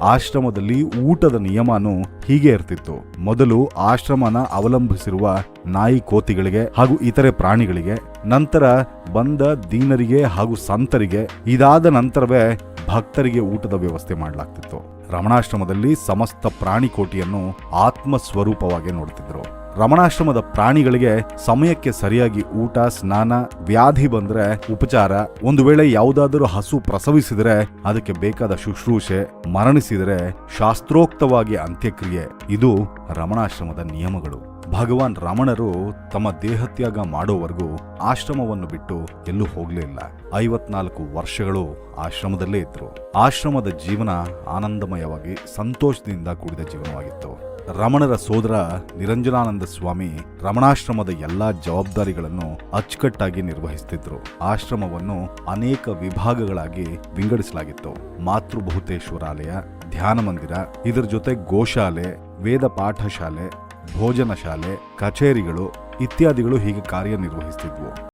ಆಶ್ರಮದಲ್ಲಿ ಊಟದ ನಿಯಮನೂ ಹೀಗೆ ಇರ್ತಿತ್ತು. ಮೊದಲು ಆಶ್ರಮನ ಅವಲಂಬಿಸಿರುವ ನಾಯಿ ಕೋತಿಗಳಿಗೆ ಹಾಗೂ ಇತರೆ ಪ್ರಾಣಿಗಳಿಗೆ, ನಂತರ ಬಂದ ದೀನರಿಗೆ ಹಾಗೂ ಸಂತರಿಗೆ, ಇದಾದ ನಂತರವೇ ಭಕ್ತರಿಗೆ ಊಟದ ವ್ಯವಸ್ಥೆ ಮಾಡಲಾಗ್ತಿತ್ತು. ರಮಣಾಶ್ರಮದಲ್ಲಿ ಸಮಸ್ತ ಪ್ರಾಣಿಕೋಟಿಯನ್ನು ಆತ್ಮ ಸ್ವರೂಪವಾಗಿ ನೋಡ್ತಿದ್ರು. ರಮಣಾಶ್ರಮದ ಪ್ರಾಣಿಗಳಿಗೆ ಸಮಯಕ್ಕೆ ಸರಿಯಾಗಿ ಊಟ, ಸ್ನಾನ, ವ್ಯಾಧಿ ಬಂದ್ರೆ ಉಪಚಾರ. ಒಂದು ವೇಳೆ ಯಾವುದಾದರೂ ಹಸು ಪ್ರಸವಿಸಿದರೆ ಅದಕ್ಕೆ ಬೇಕಾದ ಶುಶ್ರೂಷೆ, ಮರಣಿಸಿದರೆ ಶಾಸ್ತ್ರೋಕ್ತವಾಗಿ ಅಂತ್ಯಕ್ರಿಯೆ. ಇದು ರಮಣಾಶ್ರಮದ ನಿಯಮಗಳು. ಭಗವಾನ್ ರಮಣರು ತಮ್ಮ ದೇಹತ್ಯಾಗ ಮಾಡೋವರೆಗೂ ಆಶ್ರಮವನ್ನು ಬಿಟ್ಟು ಎಲ್ಲೂ ಹೋಗ್ಲೇ ಇಲ್ಲ. ಐವತ್ನಾಲ್ಕು ವರ್ಷಗಳು ಆಶ್ರಮದಲ್ಲೇ ಇದ್ರು. ಆಶ್ರಮದ ಜೀವನ ಆನಂದಮಯವಾಗಿ, ಸಂತೋಷದಿಂದ ಕೂಡಿದ ಜೀವನವಾಗಿತ್ತು. ರಮಣರ ಸೋದರ ನಿರಂಜನಾನಂದ ಸ್ವಾಮಿ ರಮಣಾಶ್ರಮದ ಎಲ್ಲಾ ಜವಾಬ್ದಾರಿಗಳನ್ನು ಅಚ್ಚುಕಟ್ಟಾಗಿ ನಿರ್ವಹಿಸುತ್ತಿದ್ರು ಆಶ್ರಮವನ್ನು ಅನೇಕ ವಿಭಾಗಗಳಾಗಿ ವಿಂಗಡಿಸಲಾಗಿತ್ತು. ಮಾತೃಬಹುತೇಶ್ವರಾಲಯ ಧ್ಯಾನ ಮಂದಿರ, ಇದರ ಜೊತೆ ಗೋಶಾಲೆ, ವೇದ ಪಾಠಶಾಲೆ ಭೋಜನ ಶಾಲೆ ಕಚೇರಿಗಳು ಇತ್ಯಾದಿಗಳು ಹೀಗೆ ಕಾರ್ಯನಿರ್ವಹಿಸುತ್ತಿದ್ವು